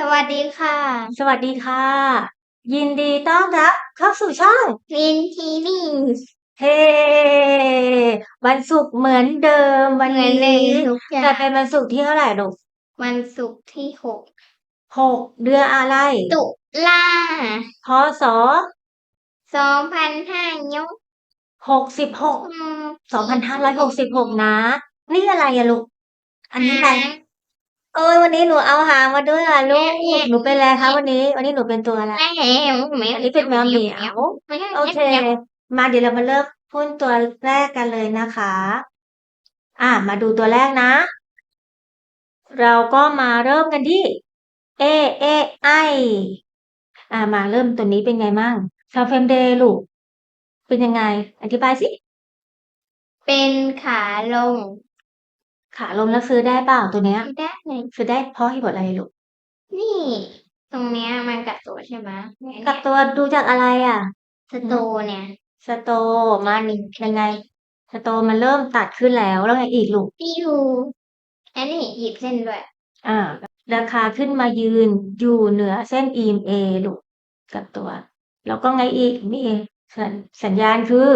สวัสดีค่ะ สวัสดีค่ะ ยินดีต้อนรับเข้าสู่ช่องลินทีนี่เฮ้วันศุกร์เหมือนเดิมวันเหมือนนี้เลยทุกอย่าแต่งเป็นวันศุกร์ที่เท่าไหร่ลูกวันศุกร์ที่หกหกเดือนอะไร ตุลาพศสองพันห้ายกหกสิบหกสองพันห้าร้อยหกสิบหกนะ นี่อะไรอะลูก อันนี้อะไร เอ้ยวันนี้หนูเอาหางมาด้วยอะลูกหนูเป็นอะไรคะวันนี้ วันนี้หนูเป็นตัวอะไรแม่แม่อันนี้เป็นแมวเหมียวไม่ใช่โอเค มาเดี๋ยวเรามาเริ่มพูดตัวแรกกันเลยนะคะ อะมาดูตัวแรกนะ เราก็มาเริ่มกันที่ A A I อะมาเริ่มตัวนี้เป็นไงมั่งชาวเฟรมเดย์ลูก เป็นยังไง อธิบายสิ เป็นขาลง ขาลงแล้วซื้อได้เปล่าตัวเนี้ยไม่ได้เลย ซื้อได้เพราะเหตุผลอะไรลูกนี่ ตรงเนี้ยมันกัดตัวใช่ไหมเนี่ยกับตัวดูจากอะไรอะ สโตเนี่ยสโตมันยังไง สโตมันเริ่มตัดขึ้นแล้วแล้วไงอีกลูกพี่ยูอันนี้หยิบเส้นด้วย อ่า ราคาขึ้นมายืนอยู่เหนือเส้น EMA ลูกกับตัว แล้วก็ไงอีกมีสัญสัญญาณคือ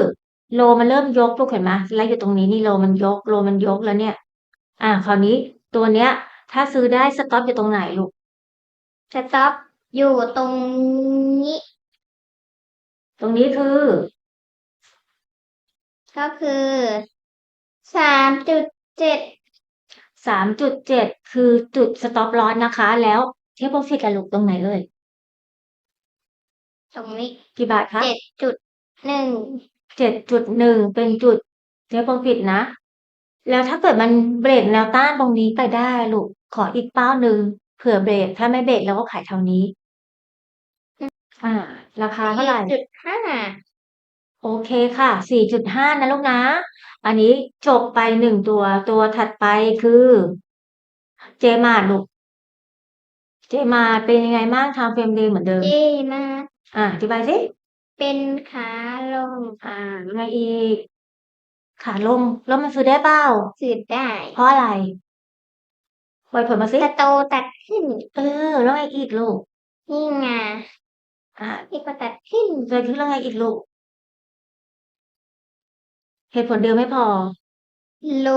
โลมันเริ่มยกลูกเห็นไหมแล้วอยู่ตรงนี้นี่โลมันยก โลมันยกแล้วเนี่ย อ่าคราวนี้ตัวเนี้ย ถ้าซื้อได้สต็อปอยู่ตรงไหนลูกสต็อปอยู่ตรงนี้ ตรงนี้คือ ก็คือสามจุดเจ็ดสามจุดเจ็ดคือจุดสต็อปลอสนะคะ แล้วเทปโปรฟิตอะลูกตรงไหนเอ่ยตรงนี้กี่บาทคะเจ็ดจุดหนึ่งเจ็ดจุดหนึ่งเป็นจุดเทปโปรฟิตนะ แล้วถ้าเกิดมันเบรกแนวต้านตรงนี้ไปได้ลูกขออีกเป้าหนึ่งเผื่อเบรกถ้าไม่เบรกเราก็ขายเท่านี้ อ่า ราคาเท่าไหร่จุดห้าโอเคค่ะสี่จุดห้านะลูกนะ อันนี้จบไปหนึ่งตัวตัวถัดไปคือ เจมาร์ลูกเจมาร์เป็นยังไงบ้างทำเฟรมเดย์เหมือนเดิมเจมาอ่าอธิบายสิเป็นขาลงอ่าแล้วไงอีก ขาลง แล้วมันซื้อได้เปล่าสืดได้ เพราะอะไรปล่อยผลมาสิสโตตัดขึ้น เออ แล้วไงอีกลูก นี่ไงอ่าที่ก็ตัดขึ้นเกิดขึ้นแล้วไงอีกลูก เหตุผลเดียวไม่พอ โล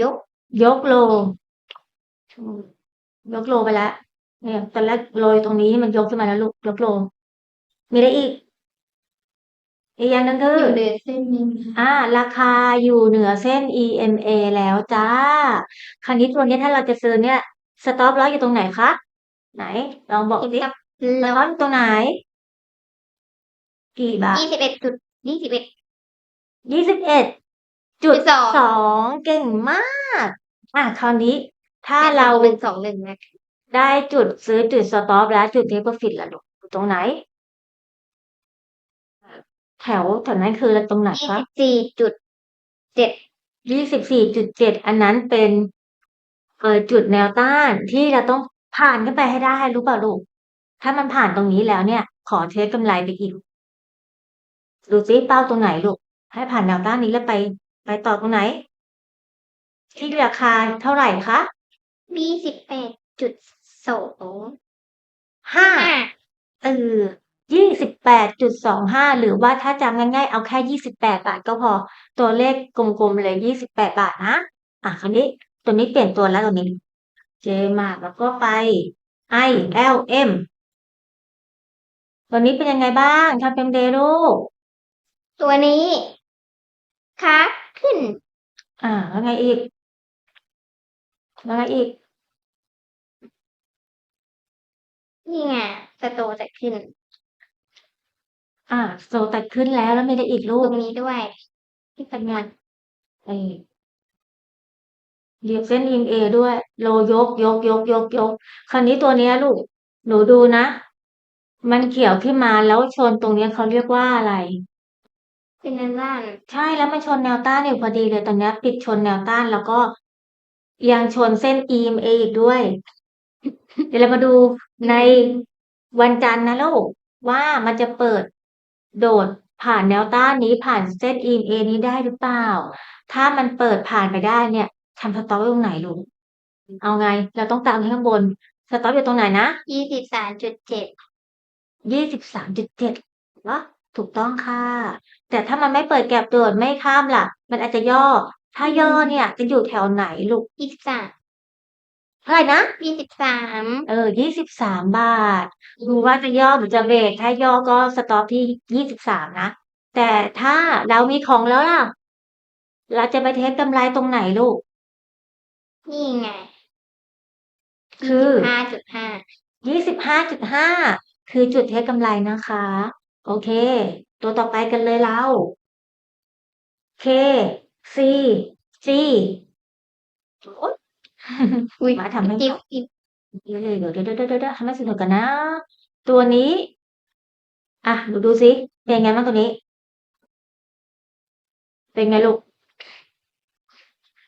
ยก ยกโลอืมยกโลไปแล้วเนี่ยตอนแรกโรยตรงนี้มันยกขึ้นมาแล้วลูก ยกโล มีอะไรอีก อีกอย่างหนึงคืออ ยู่เดือนเส้นนี้อ่า ราคาอยู่เหนือเส้น EMA แล้วจ้า คราวนี้ตัวเนี้ยถ้าเราจะซื้อเนี่ยสต็อปลอสอยู่ตรงไหนคะ ไหน ลองบอกสิกับสต็อปอยู่ตรงไหน กี่บาทยี่สิบเอ็ดจุดยี่สิบเอ็ดยี่สิบเอ็ดจุดสองสองเก่งมาก อะคราวนี้ ถ้าเราหนึ่งสองหนึ่งนะได้จุดซื้อจุดสต็อปแล้วจุดเทคโปรฟิตละลูกอยู่ตรงไหน แถวแถวนั้นคือตรงไหนยี่คะสิบสี่จุดเจ็ดยี่สิบสี่จุดเจ็ดอันนั้นเป็นเอ่อจุดแนวต้านที่เราต้องผ่านขึ้นไปให้ได้รู้เปล่าลูก ถ้ามันผ่านตรงนี้แล้วเนี่ย ขอเทคกำไรไปอีก ดูซิเป้าตรงไหนลูก ให้ผ่านแนวต้านนี้แล้วไป ไปต่อตรงไหน ที่ราคาเท่าไหร่คะยี่สิบแปดจุดสองห้าห้าเออยี่สิบ แปดจุดสองห้าหรือว่าถ้าจำง่ายๆ เอาแค่ยี่สิบแปดบาทก็พอ ตัวเลขกลมๆเลยยี่สิบแปดบาทนะ อะคราวนี้ตัวนี้เปลี่ยนตัวแล้วตัวนี้ เจมาแล้วก็ไป I L M ตัวนี้เป็นยังไงบ้างทำเป็นเดลูกตัวนี้ค้าขึ้น อ่าแล้วไงอีกแล้วไงอีก นี่ไงสโตตัดขึ้น อ่าโซตัดขึ้นแล้วแล้วไม่ได้อีกลูตกรงนี้ด้วย ที่ทำงานเออเหยียบเส้น EMA ด้วย โลยก ยก ยก ยก ยก คราวนี้ตัวเนี้ยลูก หนูดูนะ มันเขียวขึ้นมาแล้วชนตรงเนี้ยเขาเรียกว่าอะไร เป็นนั่นบ้านใช่แล้วมันชนแนวต้านอยู่พอดีเลยตอนเนี้ยปิดชนแนวต้านแล้วก็ยังชนเส้น EMA อีกด้วย เดี๋ยวเรามาดูในวันจันทร์นะลูกว่ามันจะเปิด โดดผ่านแนวต้านนี้ผ่านเส้น EMA นี้ได้หรือเปล่า ถ้ามันเปิดผ่านไปได้เนี่ยทำสต็อปไว้ตรงไหนลูกเอาไง เราต้องตามให้ข้างบนสต็อปอยู่ตรงไหนนะยี่สิบสามจุดเจ็ดยี่สิบสามจุดเจ็ดเหรอถูกต้องค่ะ แต่ถ้ามันไม่เปิดแก็บโดดไม่ข้ามล่ะ มันอาจจะย่อ ถ้าย่อเนี่ยจะอยู่แถวไหนลูกยี่สิบสาม เท่าไหร่นะยี่สิบสามเออยี่สิบสามบาท ดูว่าจะย่อหรือจะเบรกถ้าย่อก็สต็อปที่ยี่สิบสามนะ แต่ถ้าเรามีของแล้วล่ะ เราจะไปเทสกำไรตรงไหนลูก นี่ไงคือห้าจุดห้ายี่สิบห้าจุดห้าคือจุดเทสกำไรนะคะ โอเค ตัวต่อไปกันเลยเรา K C G โอ๊ย อุ้ยมาทำให้จิ๊บจิ๊บเดี๋ยวเดี๋ยวเดี๋ยวเดี๋ยวเดี๋ยวเดี๋ยวทำให้สนุกกันนะ ตัวนี้ อะดูดูสิเป็นไงบ้างตัวนี้ เป็นไงลูก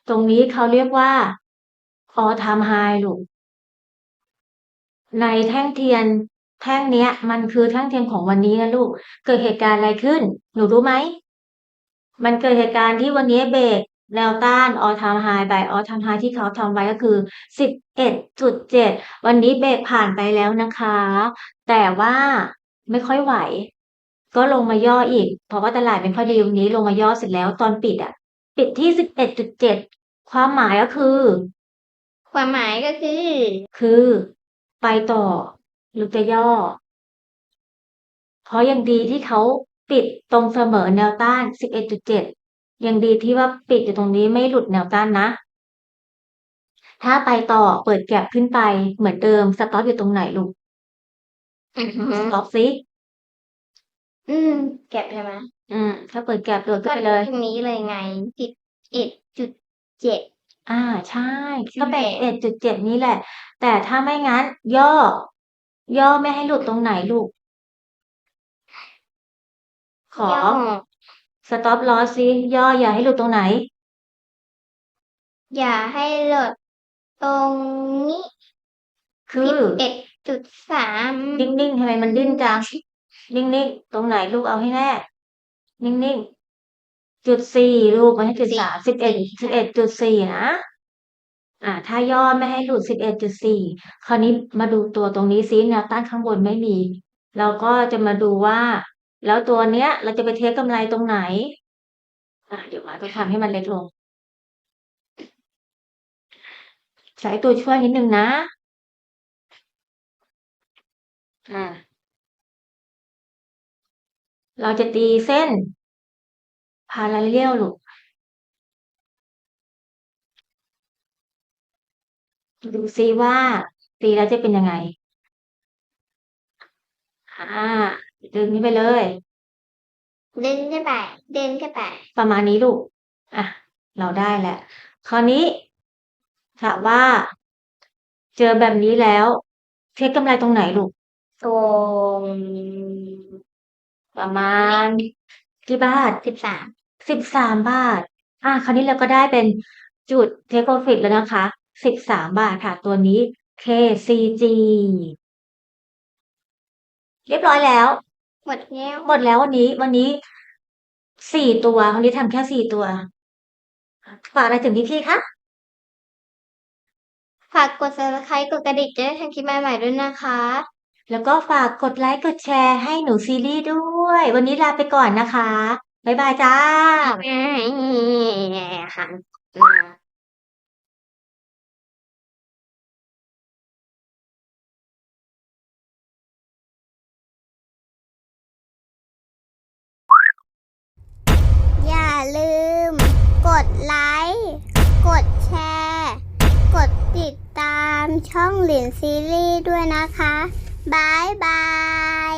ตรงนี้เขาเรียกว่า all time high ลูก ในแท่งเทียนแท่งเนี้ย มันคือแท่งเทียนของวันนี้นะลูก เกิดเหตุการณ์อะไรขึ้น หนูรู้ไหม มันเกิดเหตุการณ์ที่วันนี้เบรก แนวต้าน all time high ไป all time high ที่เขาทำไว้ก็คือ 11.7 วันนี้เบรกผ่านไปแล้วนะคะ แต่ว่าไม่ค่อยไหว ก็ลงมาย่ออีก เพราะว่าตลาดไม่ค่อยดีวันนี้ลงมาย่อเสร็จแล้วตอนปิดอะปิดที่ 11.7 ความหมายก็คือ ความหมายก็คือ คือไปต่อ หรือจะย่อ เพราะยังดีที่เขาปิดตรงเสมอแนวต้าน 11.7 ยังดีที่ว่าปิดอยู่ตรงนี้ไม่หลุดแนวต้านนะ ถ้าไปต่อเปิดแก็บขึ้นไปเหมือนเดิมสต็อปอยู่ตรงไหนลูกอือหือสต็อปซิอืมเก็บใช่ไหมอืม ถ้าเปิดแก็บโดดขึ้นไปเลยตรงนี้เลยไงสิบเอ็ดจุดเจ็ดอ่าใช่ใช่ก็ไหมเป็น11.7นี้แหละ แต่ถ้าไม่งั้น ย่อ ย่อไม่ให้หลุดตรงไหนลูก ขอย่อ สต็อปลอซิย่ออย่าให้หลุดตรงไหน อย่าให้หลดตรงนี้คืสิอบเอ็ดจุดสามนิ่งๆทำไมมันดิ้นจังนิ่งๆตรงไหนลูกเอาให้แน่นิ่งๆจุดสี่ลูกไม่ให้จุดสามสิบเอ็ดสิบเอ็ดจุดสี่นะอ่า ถ้าย่อไม่ให้หลุดสิบเอ็ดจุดสี่คราวนี้มาดูตัวตรงนี้ซิแนวต้านข้างบนไม่มี เราก็จะมาดูว่า แล้วตัวเนี้ย เราจะไปเทคกำไรตรงไหน อ่าเดี๋ยวมาก็ทำให้มันเล็กลง ใช้ตัวช่วยนิดนึงนะ อ่า เราจะตีเส้นพาราเรลลูกดูซิว่าตีแล้วจะเป็นยังไง อ่า ดึงนี้ไปเลยเดินขึ้นไปเดินขึ้นไปประมาณนี้ลูกอะเราได้แล้วคราวนี้ถามว่า เจอแบบนี้แล้วเทคกำไรตรงไหนลูกตรงประมาณกี่บาทสิบสามสิบสามบาท อะคราวนี้เราก็ได้เป็นจุด take profit แล้วนะคะสิบสามบาทค่ะ ตัวนี้ KCG เรียบร้อยแล้ว หมดแล้วหมดแล้ววันนี้ วันนี้สี่ตัววันนี้ทำแค่สี่ตัวฝากอะไรถึงพี่ๆคะฝากกด subscribe กดกระดิ่งจะได้ทำคลิปใหม่ๆด้วยนะคะ แล้วก็ฝากกดไลค์กดแชร์ให้หนูซีรีส์ด้วย วันนี้ลาไปก่อนนะคะ บ๊ายบายจ้า ค่ะ ดไลค์ กดแชร์ กดติดตามช่องหลินซีรีส์ด้วยนะคะบายบาย